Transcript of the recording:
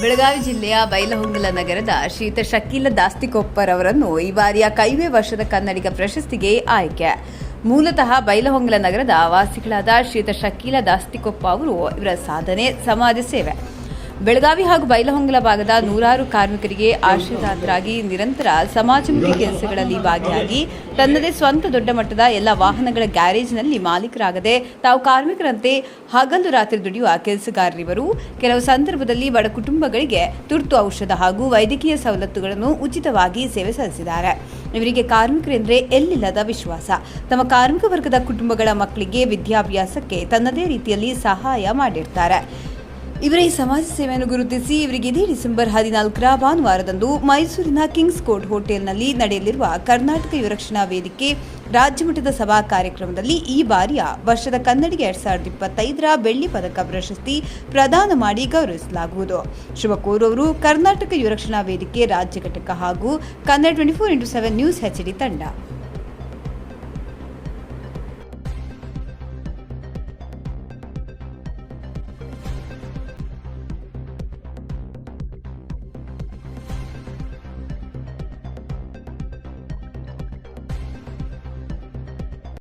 ಬೆಳಗಾವಿ ಜಿಲ್ಲೆಯ ಬೈಲಹೊಂಗಲ ನಗರದ ಶ್ರೀತ ಶಕೀಲ ದಾಸ್ತಿಕೊಪ್ಪರ್ ಅವರನ್ನು ಈ ಬಾರಿಯ ಕೈವೇ ವರ್ಷದ ಕನ್ನಡಿಗ ಪ್ರಶಸ್ತಿಗೆ ಆಯ್ಕೆ. ಮೂಲತಃ ಬೈಲಹೊಂಗಲ ನಗರದ ವಾಸಿಗಳಾದ ಶ್ರೀತ ಶಕೀಲ ದಾಸ್ತಿಕೊಪ್ಪ ಅವರು ಇವರ ಸಾಧನೆ ಸಮಾಜ ಸೇವೆ. ಬೆಳಗಾವಿ ಹಾಗೂ ಬೈಲಹೊಂಗಲ ಭಾಗದ ನೂರಾರು ಕಾರ್ಮಿಕರಿಗೆ ಆಶ್ರಯದಾತರಾಗಿ ನಿರಂತರ ಸಮಾಜಮುಖಿ ಕೆಲಸಗಳಲ್ಲಿ ಭಾಗಿಯಾಗಿ ತನ್ನದೇ ಸ್ವಂತ ದೊಡ್ಡ ಮಟ್ಟದ ಎಲ್ಲ ವಾಹನಗಳ ಗ್ಯಾರೇಜ್ನಲ್ಲಿ ಮಾಲೀಕರಾಗದೆ ತಾವು ಕಾರ್ಮಿಕರಂತೆ ಹಗಲು ರಾತ್ರಿ ದುಡಿಯುವ ಕೆಲಸಗಾರರಿವರು. ಕೆಲವು ಸಂದರ್ಭದಲ್ಲಿ ಬಡ ಕುಟುಂಬಗಳಿಗೆ ತುರ್ತು ಔಷಧ ಹಾಗೂ ವೈದ್ಯಕೀಯ ಸವಲತ್ತುಗಳನ್ನು ಉಚಿತವಾಗಿ ಸೇವೆ ಸಲ್ಲಿಸಿದ್ದಾರೆ. ಇವರಿಗೆ ಕಾರ್ಮಿಕರೆಂದರೆ ಎಲ್ಲಿಲ್ಲದ ವಿಶ್ವಾಸ. ತಮ್ಮ ಕಾರ್ಮಿಕ ವರ್ಗದ ಕುಟುಂಬಗಳ ಮಕ್ಕಳಿಗೆ ವಿದ್ಯಾಭ್ಯಾಸಕ್ಕೆ ತನ್ನದೇ ರೀತಿಯಲ್ಲಿ ಸಹಾಯ ಮಾಡಿರ್ತಾರೆ. ಇವರ ಈ ಸಮಾಜ ಸೇವೆಯನ್ನು ಗುರುತಿಸಿ ಇವರಿಗೆ ಇದೇ ಡಿಸೆಂಬರ್ ಹದಿನಾಲ್ಕರ ಭಾನುವಾರದಂದು ಮೈಸೂರಿನ ಕಿಂಗ್ಸ್ ಕೋರ್ಟ್ ಹೋಟೆಲ್ನಲ್ಲಿ ನಡೆಯಲಿರುವ ಕರ್ನಾಟಕ ಯುವರಕ್ಷಣಾ ವೇದಿಕೆ ರಾಜ್ಯಮಟ್ಟದ ಸಭಾ ಕಾರ್ಯಕ್ರಮದಲ್ಲಿ ಈ ಬಾರಿಯ ವರ್ಷದ ಕನ್ನಡಿಗೆ ಎರಡ್ ಸಾವಿರದ ಇಪ್ಪತ್ತೈದರ ಬೆಳ್ಳಿ ಪದಕ ಪ್ರಶಸ್ತಿ ಪ್ರದಾನ ಮಾಡಿ ಗೌರವಿಸಲಾಗುವುದು. ಶಿವಕೋರ್ ಅವರು ಕರ್ನಾಟಕ ಯುವರಕ್ಷಣಾ ವೇದಿಕೆ ರಾಜ್ಯ ಘಟಕ ಹಾಗೂ Kannada twenty four into seven news HD ತಂಡ.